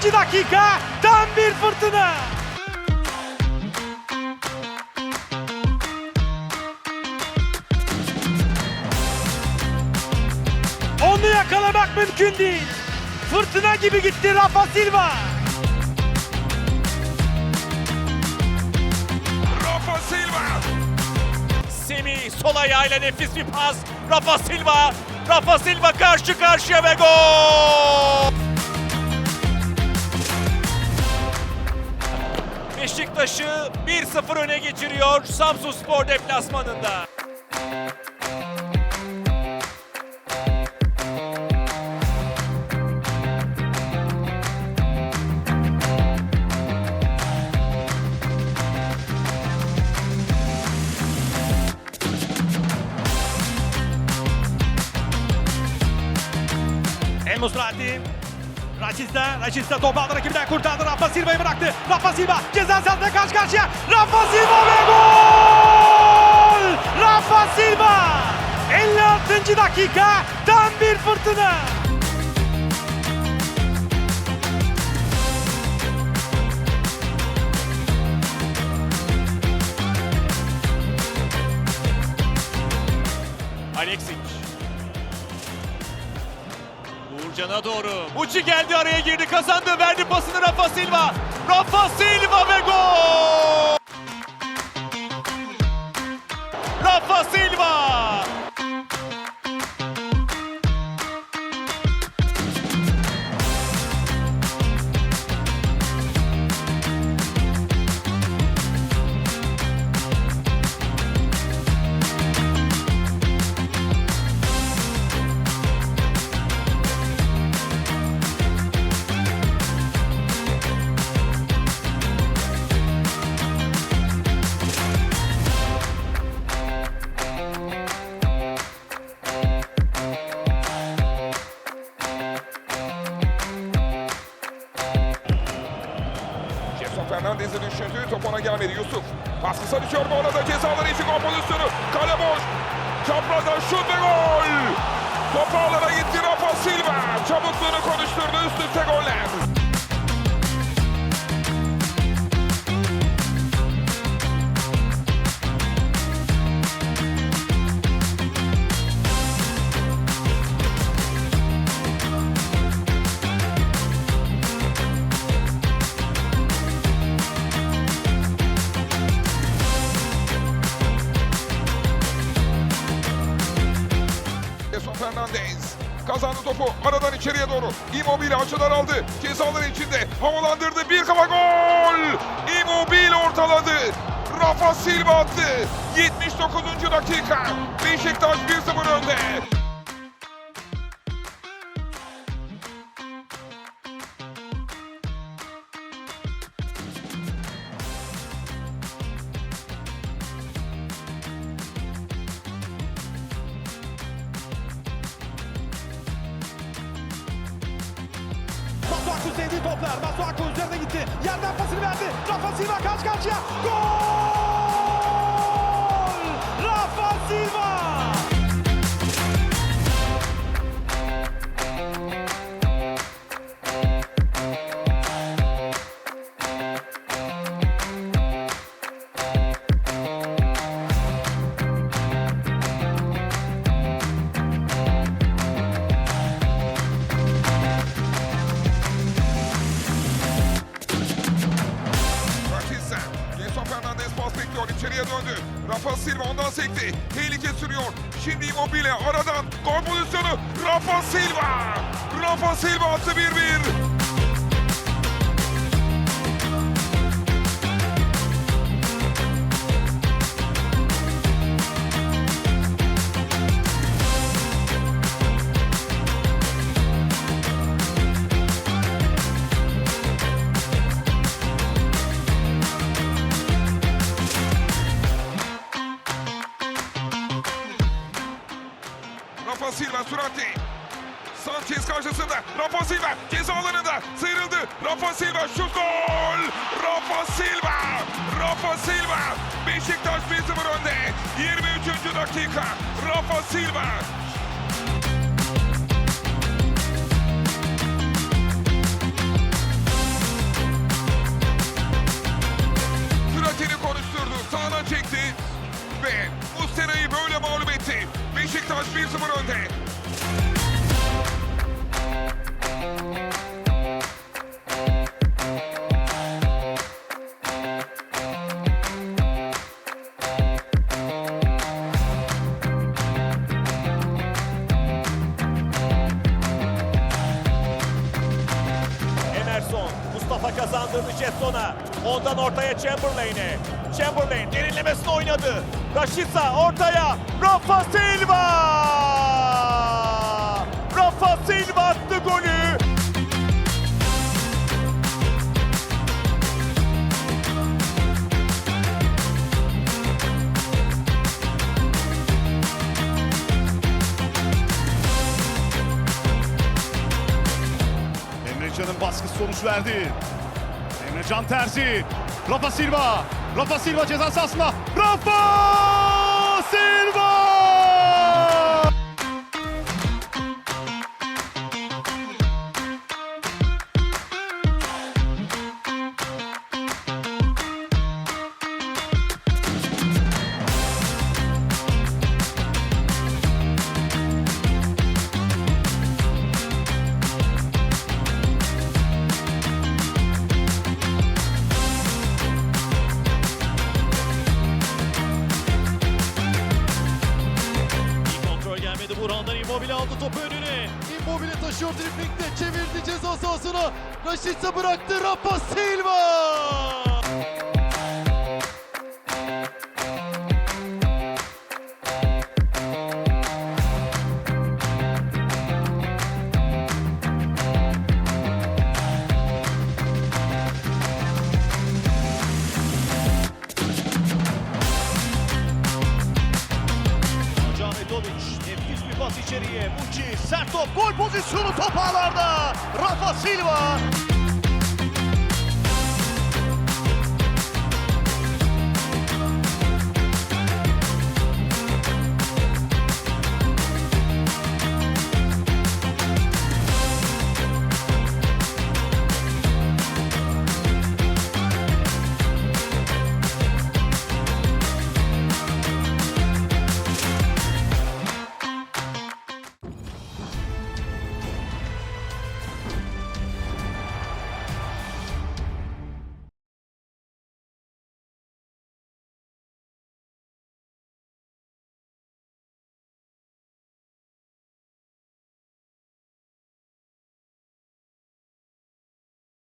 56. dakika tam bir fırtına. Onu yakalamak mümkün değil. Fırtına gibi gitti Rafa Silva. Rafa Silva. Semih sol ayağıyla nefis bir pas. Rafa Silva. Rafa Silva karşı karşıya ve gol. 1-0 öne geçiriyor Samsun Spor deplasmanında. El Musrati. Raşit'te, Raşit'te topu aldı rakibinden kurtardı. Rafa Silva'yı bıraktı. Rafa Silva ceza sahasına karşı karşıya. Rafa Silva ve gol! Rafa Silva! 56. dakika tam bir fırtına. Uğurcan'a doğru. Muçi geldi araya girdi kazandı verdi pasını Rafa Silva. Rafa Silva ve gol! Rafa Silva! Jefferson Fernandez'i düşündü. Top ona gelmedi. Yusuf. Baskısa düşüyor bu arada. Cezaları için gol pozisyonu. Kale boş. Çaprazdan şut ve gol. Top ağlara gitti Rafa Silva. Çabukluğunu konuşturdu. Kazandı topu aradan içeriye doğru. Immobile açıdan aldı. Cezalar içinde havalandırdı. Bir kafa gol. Immobile ortaladı. Rafa Silva attı. 79. dakika. Beşiktaş 1-0 önde. Masuaku sevdiği toplar. Masuaku üzerine gitti. Yerden pasını verdi. Rafa Silva karşı karşıya. Gol! Döndü. Rafa Silva ondan sekti. Tehlike sürüyor. Şimdi Immobile aradan gol pozisyonu. Rafa Silva. Rafa Silva attı 1-1. Rafa Silva şut gol. Rafa Silva. Rafa Silva. Beşiktaş 1-0 önde. 23. dakika. Rafa Silva. Kafa kazandırdı Jetson'a. Ondan ortaya Chamberlain'e. Chamberlain derinlemesine oynadı. Rashica ortaya. Rafa Silva! Rafa Silva attı golü. Baskısı sonuç verdi. Emrecan Terzi. Rafa Silva. Rafa Silva ceza sahasında. Rafa Silva! Driplingde çevirdi ceza sahasına. Rashica bıraktı Rafa Silva. Sert top gol pozisyonu top ağlarda. Rafa Silva.